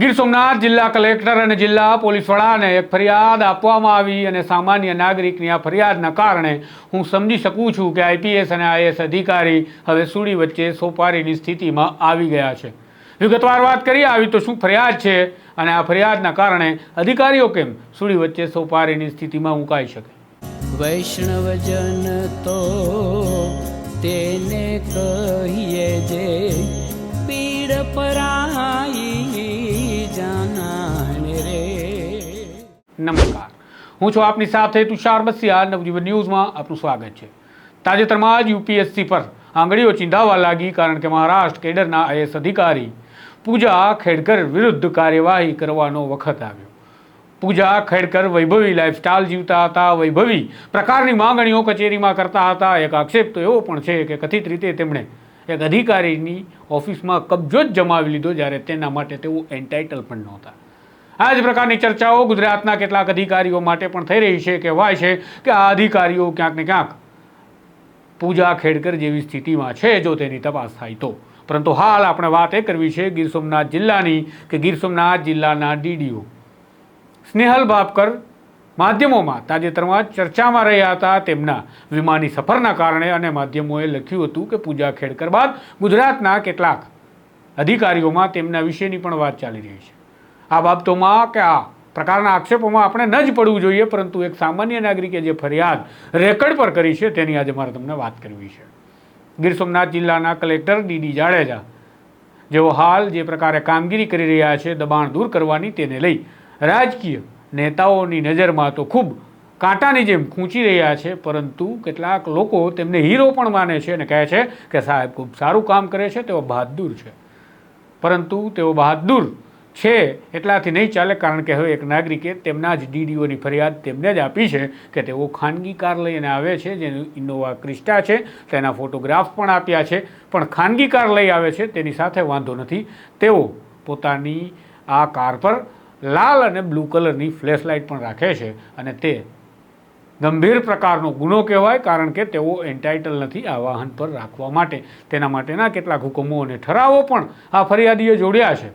ગીર સોમનાથ જિલ્લા કલેક્ટર અને જિલ્લા પોલીસ વડાને એક ફરિયાદ આપવામાં આવી અને સામાન્ય નાગરિકની આ ફરિયાદના કારણે હું સમજી શકું છું કે આઈપીએસ અને આઈએસ અધિકારી હવે સુડી વચ્ચે સોપારીની સ્થિતિમાં આવી ગયા છે. વિગતવાર વાત કરીએ, આવી તો શું ફરિયાદ છે અને આ ફરિયાદના કારણે અધિકારીઓ કેમ સુડી વચ્ચે સોપારીની સ્થિતિમાં મુકાઈ શકે? વૈષ્ણવજન તો તેને નમસ્કાર. હું છું આપની સાથે તુષાર બસિયા નવજીવન ન્યૂઝમાં આપનું સ્વાગત છે. તાજેતરમાં જ યુપીએસસી પર આંગળીઓ ચીંધાવા લાગી કારણ કે મહારાષ્ટ્ર કેડરના આઈએસ અધિકારી પૂજા ખેડકર વિરુદ્ધ કાર્યવાહી કરવાનો વખત આવ્યો. પૂજા ખેડકર વૈભવી લાઇફસ્ટાઇલ જીવતા હતા. વૈભવી પ્રકારની માંગણીઓ કચેરીમાં કરતા હતા. એક આક્ષેપ તો એવો પણ છે કે કથિત રીતે તેમણે એક અધિકારીની ઓફિસમાં કબજો જ જમાવી લીધો, જ્યારે તેના માટે તેઓ એન્ટાઇટલ પણ નહોતા. આ જ પ્રકારની ચર્ચાઓ ગુજરાતના કેટલાક અધિકારીઓ માટે પણ થઈ રહી છે. કહેવાય છે કે આ અધિકારીઓ ક્યાંક ને ક્યાંક પૂજા ખેડકર જેવી સ્થિતિમાં છે જો તેની તપાસ થાય તો. પરંતુ હાલ આપણે વાત એ કરવી છે ગીર સોમનાથ જિલ્લાની કે ગીર સોમનાથ જિલ્લાના ડીડીઓ. સ્નેહલ ભાપકર માધ્યમોમાં તાજેતરમાં ચર્ચામાં રહ્યા હતા તેમના વિમાની સફરના કારણે અને માધ્યમોએ લખ્યું હતું કે પૂજા ખેડકર બાદ ગુજરાતના કેટલાક અધિકારીઓમાં તેમના વિશેની પણ વાત ચાલી રહી છે. આ બાબતોમાં કે આ પ્રકારના આક્ષેપોમાં આપણે ન જ પડવું જોઈએ, પરંતુ એક સામાન્ય નાગરિકે જે ફરિયાદ રેકર્ડ પર કરી છે, તેની આજે મારે તમને વાત કરવી છે. ગીર સોમનાથ જિલ્લાના કલેક્ટર ડીડી જાડેજા જેઓ હાલ જે પ્રકારે કામગીરી કરી રહ્યા છે, દબાણ દૂર કરવાની તેને લઈ રાજકીય નેતાઓની નજરમાં તો ખૂબ કાંટાની જેમ ખૂંચી રહ્યા છે, પરંતુ કેટલાક લોકો તેમને હીરો પણ માને છે અને કહે છે કે સાહેબ ખૂબ સારું કામ કરે છે, તેઓ બહાદુર છે. પરંતુ તેઓ બહાદુર છે, એટલાથી નહીં ચાલે, કારણ કે હવે એક નાગરિકે તેમના જ ડીડીઓની ફરિયાદ તેમને જ આપી છે કે તેઓ ખાનગી કાર લઈને આવે છે જેનું ઇનોવા ક્રિસ્ટા છે, તેના ફોટોગ્રાફ પણ આપ્યા છે, પણ ખાનગી કાર લઈ આવે છે, તેની સાથે વાંધો નથી. તેઓ પોતાની આ કાર પર લાલ અને બ્લુ કલરની ફ્લેશલાઇટ પણ રાખે છે અને તે ગંભીર પ્રકારનો ગુનો કહેવાય, કારણ કે તેઓ એન્ટાઇટલ નથી આ વાહન પર રાખવા માટે. તેના માટેના કેટલાક હુકમો અને ઠરાવો પણ આ ફરિયાદીએ જોડ્યા છે.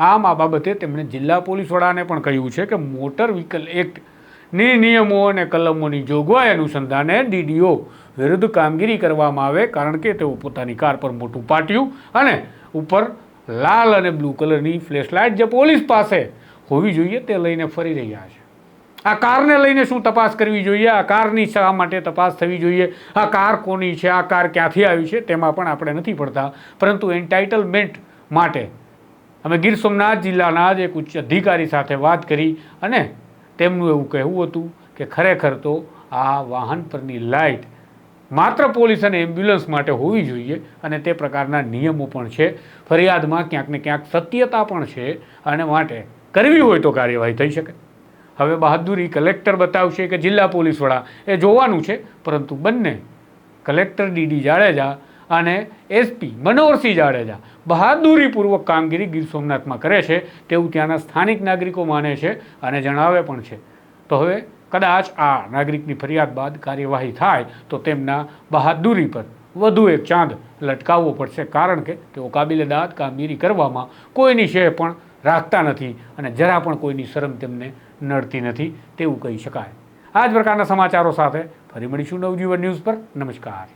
આમ આ બાબતે તેમણે જિલ્લા પોલીસ વડાને પણ કહ્યું છે કે મોટર વ્હીકલ એક્ટની નિયમો અને કલમોની જોગવાઈ અનુસંધાને ડીડીઓ વિરુદ્ધ કામગીરી કરવામાં આવે કારણ કે તેઓ પોતાની કાર પર મોટું પાટિયું અને ઉપર લાલ અને બ્લુ કલરની ફ્લેશલાઇટ જે પોલીસ પાસે હોવી જોઈએ તે લઈને ફરી રહ્યા છે. આ કારને લઈને શું તપાસ કરવી જોઈએ? આ કારની શા માટે તપાસ થવી જોઈએ? આ કાર કોની છે? આ કાર ક્યાંથી આવી છે? તેમાં પણ આપણે નથી પડતા. પરંતુ એન્ટાઇટલમેન્ટ માટે અમે ગીર સોમનાથ જિલ્લાના જ એક ઉચ્ચ અધિકારી સાથે વાત કરી અને તેમનું એવું કહેવું હતું કે ખરેખર તો આ વાહન પરની લાઇટ માત્ર પોલીસ અને એમ્બ્યુલન્સ માટે હોવી જોઈએ અને તે પ્રકારના નિયમો પણ છે. ફરિયાદમાં ક્યાંક ને ક્યાંક સત્યતા પણ છે અને માટે કરવી હોય તો કાર્યવાહી થઈ શકે. હવે બહાદુરી કલેક્ટર બતાવશે કે જિલ્લા પોલીસ વડા એ જોવાનું છે, પરંતુ બંને કલેક્ટર ડીડી જાડેજા અને એસપી મનોહરસિંહ જાડેજા બહાદુરીપૂર્વક કામગીરી ગીર સોમનાથમાં કરે છે. તેવું ત્યાંના સ્થાનિક નાગરિકો માને છે અને જણાવે પણ છે. તો હવે કદાચ આ નાગરિકની ફરિયાદ બાદ કાર્યવાહી થાય તો તેમના બહાદુરી પર વધુ એક ચાંદ લટકાવવો પડશે. કારણ કે તેઓ કાબિલેદાદ કામગીરી કરવામાં કોઈની શેહ પણ રાખતા નથી અને જરા પણ કોઈની શરમ તેમને નડતી નથી તેવું કહી શકાય. આ જ પ્રકારના સમાચારો સાથે ફરી મળીશું નવજીવન ન્યૂઝ પર. નમસ્કાર.